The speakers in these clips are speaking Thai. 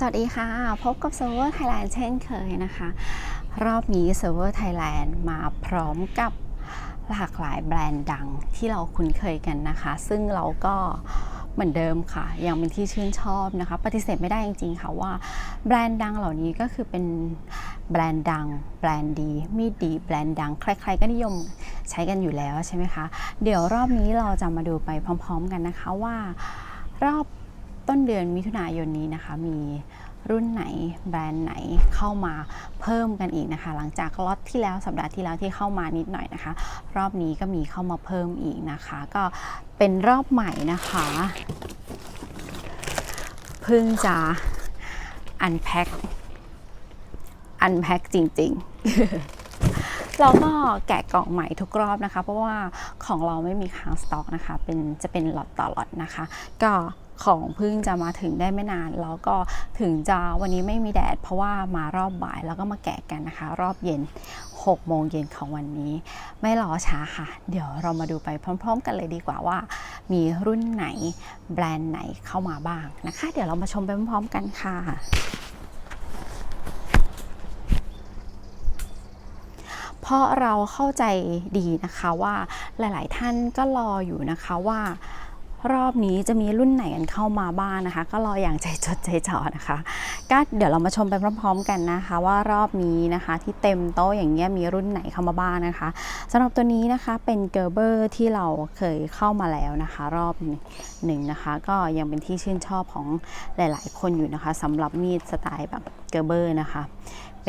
สวัสดีค่ะ พบกับ Server Thailand เช่นเคยนะคะ รอบนี้ Server Thailand มาพร้อมกับหลากหลายแบรนด์ดังที่เราคุ้นเคยกันนะคะ ซึ่งเราก็เหมือนเดิมค่ะ ยังเป็นที่ชื่นชอบนะคะ ปฏิเสธไม่ได้จริงๆค่ะว่าแบรนด์ดังเหล่านี้ก็คือเป็นแบรนด์ดัง แบรนด์ดีมีดี แบรนด์ดัง ใครๆก็นิยมใช้กันอยู่แล้วใช่ไหมคะ เดี๋ยวรอบนี้เราจะมาดูไปพร้อม ๆ กันนะคะว่ารอบ ต้นเดือนมิถุนายนนี้นะคะ มีรุ่นไหนแบรนด์ไหนเข้ามาเพิ่มกันอีกนะคะ หลังจากล็อตที่แล้วสัปดาห์ที่แล้วที่เข้ามานิดหน่อยนะคะ รอบนี้ก็มีเข้ามาเพิ่มอีกนะคะ ก็เป็นรอบใหม่นะคะเพิ่งจะอันแพ็คอันแพ็คจริง ๆเราก็แกะกล่องใหม่ทุกรอบนะคะ เพราะว่าของเราไม่มีค้างสต็อกนะคะ เป็นจะเป็นล็อตต่อล็อตนะคะ ก็ ของเพิ่งจะมาถึงได้ไม่นาน แล้วก็ถึงจะวันนี้ไม่มีแดด เพราะว่ามารอบบ่ายแล้วก็มาแกะกันนะคะ รอบเย็น 6 โมงเย็นของวันนี้ ไม่รอช้าค่ะ เดี๋ยวเรามาดูไปพร้อม ๆ กันเลยดีกว่าว่า มีรุ่นไหนแบรนด์ไหนเข้ามาบ้างนะคะ เดี๋ยวเรามาชมไปพร้อมๆกันค่ะเพราะเราเข้าใจดีนะคะว่าหลาย ๆ ท่านก็รออยู่นะคะว่า รอบนี้จะมีรุ่นไหนกันเข้ามาบ้างนะคะ ก็รออย่างใจจดใจจ่อนะคะ ก็เดี๋ยวเรามาชมไปพร้อม ๆ กันนะคะ ว่ารอบนี้นะคะที่เต็มโต๊ะอย่างเงี้ยมีรุ่นไหนเข้ามาบ้างนะคะสำหรับตัวนี้นะคะเป็นเกอร์เบอร์ที่เราเคยเข้ามาแล้วนะคะ รอบหนึ่งนะคะ ก็ยังเป็นที่ชื่นชอบของหลาย ๆ คนอยู่นะคะสำหรับมีดสไตล์แบบเกอร์เบอร์นะคะ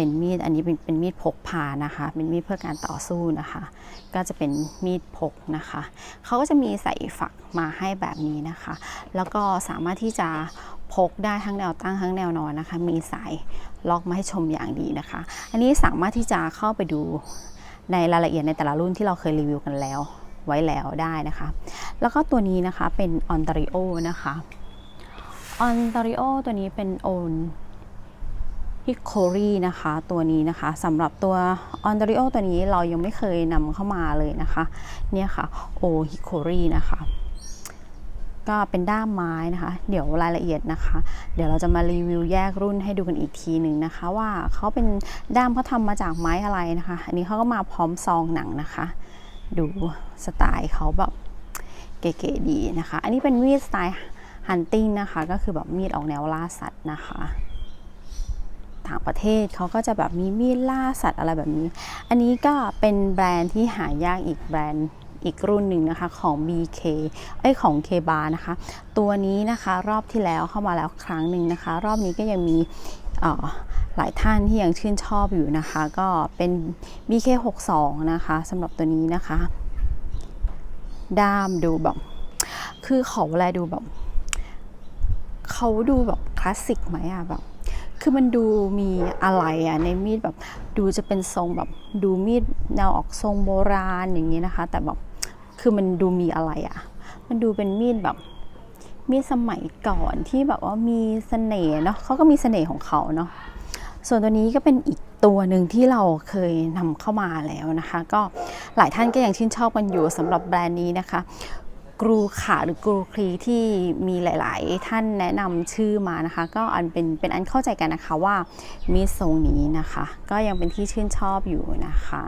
เป็นมีดอันนี้เป็นเป็นมีดพกพานะคะ เป็นมีดเพื่อการต่อสู้นะคะ ก็จะเป็นมีดพกนะคะเขาก็จะมีใส่ฝักมาให้แบบนี้นะคะ แล้วก็สามารถที่จะพกได้ทั้งแนวตั้งทั้งแนวนอนนะคะ มีสายล็อกมาให้ชมอย่างดีนะคะ อันนี้สามารถที่จะเข้าไปดูในรายละเอียดในแต่ละรุ่นที่เราเคยรีวิวกันแล้วไว้แล้วได้นะคะ แล้วก็ตัวนี้นะคะเป็น Ontario นะคะ Ontario ตัวนี้เป็นโอน ฮิคอรีนะคะตัวนี้นะคะสำหรับตัว Ontario ตัวนี้เรายังไม่เคยนำเข้ามาเลยนะคะเนี่ยค่ะโอฮิคอรีนะคะก็เป็นด้ามไม้นะคะ เดี๋ยวรายละเอียดนะคะ เดี๋ยวเราจะมารีวิวแยกรุ่นให้ดูกันอีกทีหนึ่งนะคะ ว่าเขาเป็นด้ามเขาทำมาจากไม้อะไรนะคะ อันนี้เขาก็มาพร้อมซองหนังนะคะ ดูสไตล์เขาแบบเก๋ๆดีนะคะ อันนี้เป็นมีดสไตล์ฮันติงนะคะ ก็คือแบบมีดออกแนวล่าสัตว์นะคะ ต่างประเทศเขาก็จะแบบมีมีดล่าสัตว์อะไรแบบนี้ อันนี้ก็เป็นแบรนด์ที่หายากอีกแบรนด์อีกรุ่นหนึ่งนะคะของ BK เอ้ของ K bar นะคะ ตัวนี้นะคะรอบที่แล้วเข้ามาแล้วครั้งหนึ่งนะคะ รอบนี้ก็ยังมีหลายท่านที่ยังชื่นชอบอยู่นะคะ ก็เป็น BK62 นะคะสำหรับตัวนี้นะคะ ด้ามดูแบบ คือเขาแลดูแบบ เขาดูแบบคลาสสิกไหมอะแบบ คือมันดูมีอะไรอะในมีดแบบดูจะเป็นทรงแบบดูมีดแนวออกทรงโบราณอย่างนี้นะคะ แต่แบบคือมันดูมีอะไรอะมันดูเป็นมีดแบบมีดสมัยก่อนที่แบบว่ามีเสน่ห์เนาะเขาก็มีเสน่ห์ของเขาเนาะส่วนตัวนี้ก็เป็นอีกตัวหนึ่งที่เราเคยนำเข้ามาแล้วนะคะ ก็หลายท่านก็ยังชื่นชอบกันอยู่สำหรับแบรนด์นี้นะคะ กรูขาหรือกรูครีที่มีหลาย ๆ ท่านแนะนำชื่อมานะคะ ก็อันเป็นเป็นอันเข้าใจกันนะคะว่ามีทรงนี้นะคะ ก็ยังเป็นที่ชื่นชอบอยู่นะคะ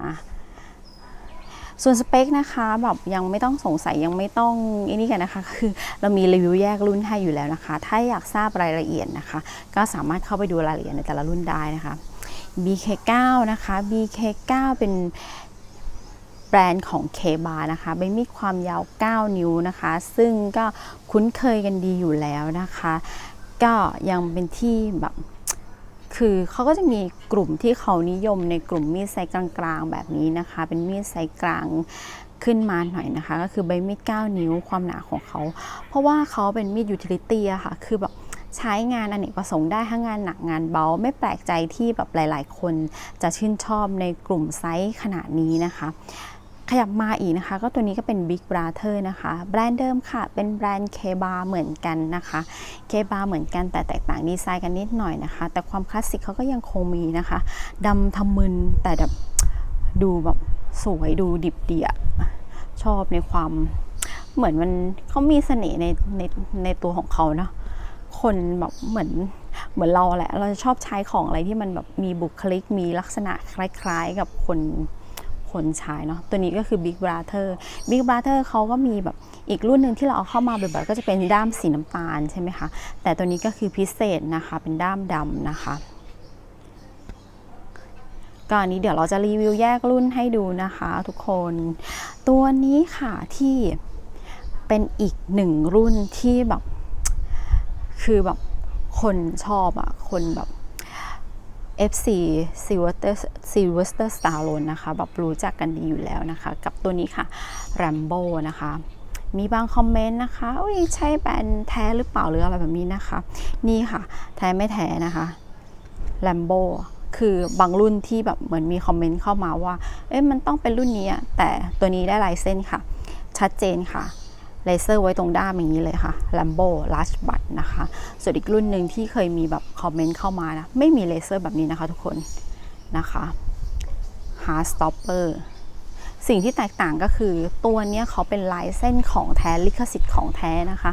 ส่วนสเปคนะคะแบบยังไม่ต้องสงสัยยังไม่ต้องอันนี้กันนะคะ คือเรามีรีวิวแยกรุ่นให้อยู่แล้วนะคะ ถ้าอยากทราบรายละเอียดนะคะ ก็สามารถเข้าไปดูรายละเอียดในแต่ละรุ่นได้นะคะ BK9 นะคะ BK9 เป็น แบรนด์ของ K bar นะคะเป็นมีดความยาว 9 นิ้วนะคะ ซึ่งก็คุ้นเคยกันดีอยู่แล้วนะคะ ก็ยังเป็นที่แบบคือเขาก็จะมีกลุ่มที่เขานิยมในกลุ่มมีดไซส์กลางๆ แบบนี้นะคะ เป็นมีดไซส์กลางขึ้นมาหน่อยนะคะ ก็คือใบมีด 9 นิ้วความหนาของเขา เพราะว่าเขาเป็นมีดยูทิลิตี้อะค่ะ คือแบบใช้งานอเนกประสงค์ได้ทั้งงานหนักงานเบา ไม่แปลกใจที่แบบหลาย ๆ คนจะชื่นชอบในกลุ่มไซส์ขนาดนี้นะคะ ขยับมาอีกนะคะ ก็ตัวนี้ก็เป็น Big Brother นะคะ แบรนด์เดิมค่ะ เป็นแบรนด์ K bar เหมือนกันนะคะ K bar เหมือนกันแต่แตกต่างดีไซน์กันนิดหน่อยนะคะ แต่ความคลาสสิกเขาก็ยังคงมีนะคะดำทำมึนแต่แบบดูแบบสวยดูดิบเดียชอบในความเหมือนมันเขามีเสน่ห์ในในในตัวของเขาเนาะคนแบบเหมือนเหมือนเราแหละ เราจะชอบใช้ของอะไรที่มันแบบมีบุคลิกมีลักษณะคล้าย ๆ กับคน คนใช้เนาะตัวนี้ก็คือ Big Brother Big Brother เขาก็มีแบบอีกรุ่นหนึ่งที่เราเอาเข้ามาบ่อยๆก็จะเป็นด้ามสีน้ำตาลใช่ไหมคะแต่ตัวนี้ก็คือพิเศษนะคะเป็นด้ามดำนะคะก็อันนี้เดี๋ยวเราจะรีวิวแยกรุ่นให้ดูนะคะทุกคน ตัวนี้ค่ะที่เป็นอีกหนึ่งรุ่นที่แบบ คือแบบคนชอบอะคนแบบ FC Sylvester Sylvester Stallone นะคะแบบรู้จักกันดีอยู่แล้วนะคะ กับตัวนี้ค่ะ Rambo นะคะ มีบางคอมเมนต์นะคะอุ้ยใช่แบรนด์แท้หรือเปล่าหรืออะไรแบบนี้นะคะ นี่ค่ะ แท้ไม่แท้นะคะ Lambo คือบางรุ่นที่แบบเหมือนมีคอมเมนต์เข้ามาว่า เอ๊ะมันต้องเป็นรุ่นนี้แต่ตัวนี้ได้ลายเส้นค่ะ ชัดเจนค่ะ เลเซอร์ไว้ตรงด้ามอย่างนี้เลยค่ะ Lambo Large b u t นะคะ ส่วนอีกรุ่นหนึ่งที่เคยมีแบบคอมเมนต์เข้ามานะ ไม่มีเลเซอร์แบบนี้นะคะทุกคนนะคะ Hard Stopper สิ่งที่แตกต่างก็คือตัวนี้เขาเป็นลายเส้นของแท้ลิขสิทธิ์ของแท้นะคะ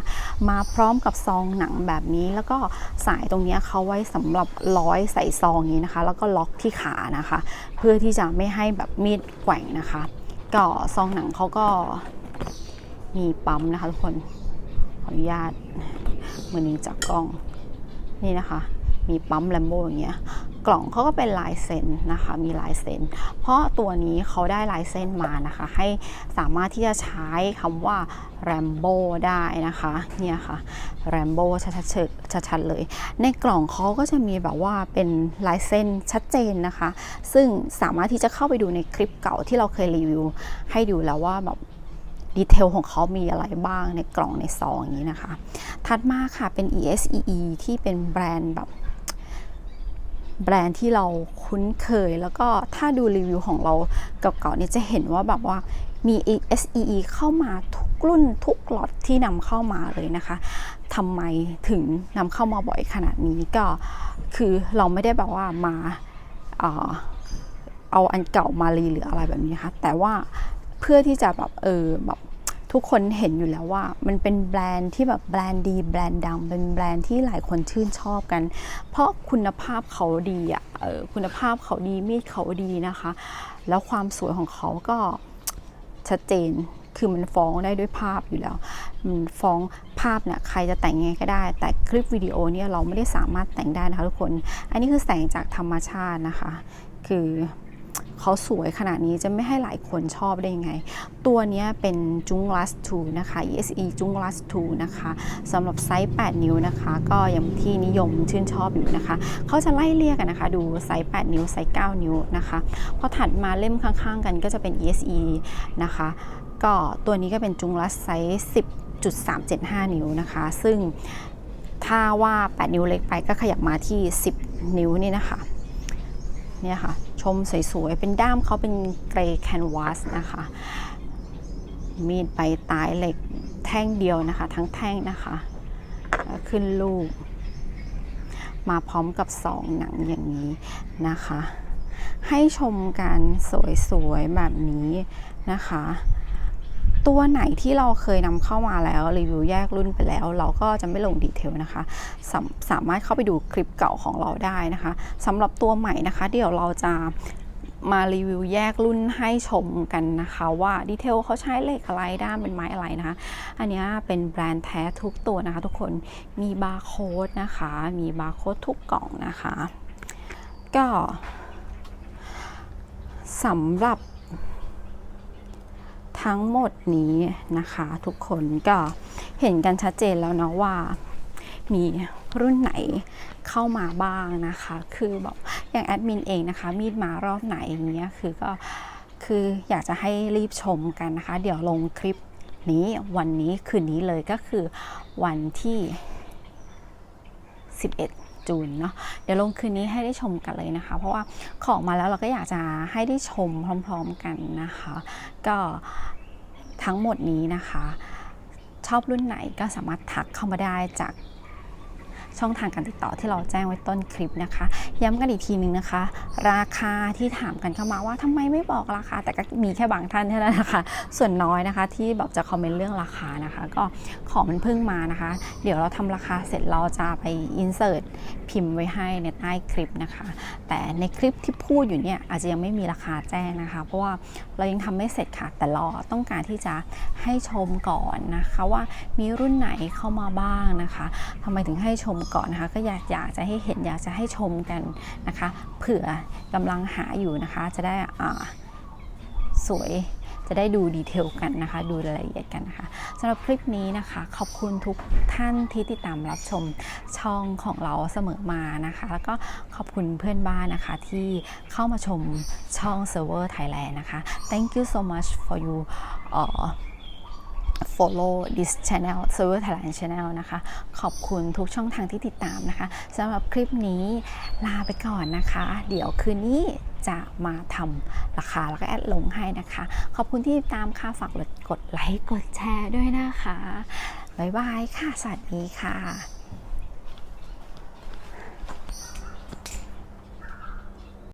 มาพร้อมกับซองหนังแบบนี้ แล้วก็สายตรงนี้เขาไว้สำหรับร้อยใส่ซองนี้นะคะ แล้วก็ล็อกที่ขานะคะ เพื่อที่จะไม่ให้แบบมีดแกว่งนะคะก็ซองหนังเขาก็ มีปั๊มนะคะทุกคนขออนุญาตมือนี้จากกล้องนี่นะคะ มีปั๊มแลมโบอย่างเงี้ยกล่องเขาก็เป็นลายเซ็นนะคะ มีลายเซ็น เพราะตัวนี้เขาได้ลายเส้นมานะคะ ให้สามารถที่จะใช้คำว่า Rambo ได้นะคะ เนี่ยค่ะ Rambo ชัดๆชัดๆเลย ในกล่องเขาก็จะมีแบบว่าเป็นลายเส้นชัดเจนนะคะ ซึ่งสามารถที่จะเข้าไปดูในคลิปเก่าที่เราเคยรีวิว ให้ดูแล้วว่าแบบ ดีเทลของเขามีอะไรบ้างในกล่องในซองอย่างนี้นะคะ ถัดมาค่ะเป็น ESEE ที่เป็นแบรนด์แบบแบรนด์ที่เราคุ้นเคย แล้วก็ถ้าดูรีวิวของเราเก่าๆเนี่ยจะเห็นว่าแบบว่ามี SEE เข้ามาทุกรุ่นทุกล็อตที่นำเข้ามาเลยนะคะทำไมถึงนำเข้ามาบ่อยขนาดนี้ก็คือเราไม่ได้แบบว่ามาเอ่อเอาอันเก่ามารีหรืออะไรแบบนี้นะคะแต่ว่า เพื่อที่จะแบบเออแบบทุกคนเห็นอยู่แล้วว่า มันเป็นแบรนด์ที่แบบแบรนด์ดีแบรนด์ดังเป็นแบรนด์ที่หลายคนชื่นชอบกัน เพราะคุณภาพเขาดีอะเออคุณภาพเขาดีมีดเขาดีนะคะ แล้วความสวยของเขาก็ชัดเจนคือมันฟ้องได้ด้วยภาพอยู่แล้ว มันฟ้องภาพเนี่ยใครจะแต่งไงก็ได้ แต่คลิปวิดีโอเนี่ยเราไม่ได้สามารถแต่งได้นะคะทุกคน อันนี้คือแสงจากธรรมชาตินะคะ คือ เขาสวยขนาดนี้จะไม่ให้หลายคนชอบได้ยังไง ตัวนี้เป็นจุงลัส2นะคะ ESE จุงลัส2นะคะสำหรับไซส์ 8 นิ้วนะคะ ก็ยังที่นิยมชื่นชอบอยู่นะคะ เขาจะไล่เรียกกันนะคะ ดูไซส์ 8 นิ้ว ไซส์ 9 นิ้วนะคะ พอถัดมาเล่มข้างๆ กันก็จะเป็น ESE นะคะ ก็ตัวนี้ก็เป็นจุงลัสไซส์ 10.375 นิ้วนะคะ ซึ่งถ้าว่า 8 นิ้วเล็กไปก็ขยับมาที่ 10 นิ้วนี่นะคะ เนี่ยค่ะ ชมสวยๆ เป็นด้ามเขาเป็นเกรย์แคนวาสนะคะ มีดใบตายเหล็กแท่งเดียวนะคะ ทั้งแท่งนะคะ ขึ้นลูก มาพร้อมกับสองหนังอย่างนี้นะคะ ให้ชมกันสวยๆ แบบนี้นะคะ ตัวไหนที่เราเคยนำเข้ามาแล้วรีวิวแยกรุ่นไปแล้ว เราก็จะไม่ลงดีเทลนะคะสาสามารถเข้าไปดูคลิปเก่าของเราได้นะคะสำหรับตัวใหม่นะคะ เดี๋ยวเราจะมารีวิวแยกรุ่นให้ชมกันนะคะว่าดีเทลเขาใช้เหล็กอะไรด้ามเป็นไม้อะไรนะคะ อันนี้เป็นแบรนด์แท้ทุกตัวนะคะ ทุกคนมีบาร์โค้ดนะคะ มีบาร์โค้ดทุกกล่องนะคะ ก็สำหรับ ทั้งหมดนี้นะคะทุกคนก็เห็นกันชัดเจนแล้วเนาะว่ามีรุ่นไหนเข้ามาบ้างนะคะ คือแบบอย่างแอดมินเองนะคะ มีดมารอบไหนอย่างเงี้ยคือก็คืออยากจะให้รีบชมกันนะคะ เดี๋ยวลงคลิปนี้วันนี้คืนนี้เลยก็คือวันที่ 11 จูนเนาะเดี๋ยวลงคืนนี้ให้ได้ชมกันเลยนะคะ เพราะว่าของมาแล้วเราก็อยากจะให้ได้ชมพร้อม ๆกันนะคะ ก็ ทั้งหมดนี้นะคะ ชอบรุ่นไหนก็สามารถทักเข้ามาได้จาก ช่องทางการติดต่อที่เราแจ้งไว้ต้นคลิปนะคะ ย้ำกันอีกทีหนึ่งนะคะ ราคาที่ถามกันเข้ามาว่าทำไมไม่บอกราคา แต่ก็มีแค่บางท่านเท่านั้นนะคะ ส่วนน้อยนะคะที่แบบจะคอมเมนต์เรื่องราคานะคะ ก็ของมันเพิ่งมานะคะ เดี๋ยวเราทำราคาเสร็จเราจะไปอินเสิร์ตพิมพ์ไว้ให้ในใต้คลิปนะคะ แต่ในคลิปที่พูดอยู่เนี่ยอาจจะยังไม่มีราคาแจ้งนะคะ เพราะว่าเรายังทำไม่เสร็จค่ะ แต่ราต้องการที่จะให้ชมก่อนนะคะว่ามีรุ่นไหนเข้ามาบ้างนะคะทำไมถึงให้ชมก่อนนะคะก็อยากอยากจะให้เห็นอยากจะให้ชมกันนะคะเผื่อกำลังหาอยู่นะคะ จะได้อ่าสวยจะได้ดูดีเทลกันนะคะ ดูรายละเอียดกันนะคะสำหรับคลิปนี้นะคะ ขอบคุณทุกท่านที่ติดตามรับชมช่องของเราเสมอมานะคะ แล้วก็ขอบคุณเพื่อนบ้านนะคะที่เข้ามาชมช่อง Server Thailand นะคะ thank you so much for you uh, follow this channel Server Thailand Channel นะคะ ขอบคุณทุกช่องทางที่ติดตามนะคะสำหรับคลิปนี้ลาไปก่อนนะคะ เดี๋ยวคืนนี้จะมาทำราคาแล้วก็แอดลงให้นะคะ ขอบคุณที่ติดตามค่ะฝากกดไลค์กดแชร์ด้วยนะคะ บ๊ายบายค่ะ สวัสดีค่ะ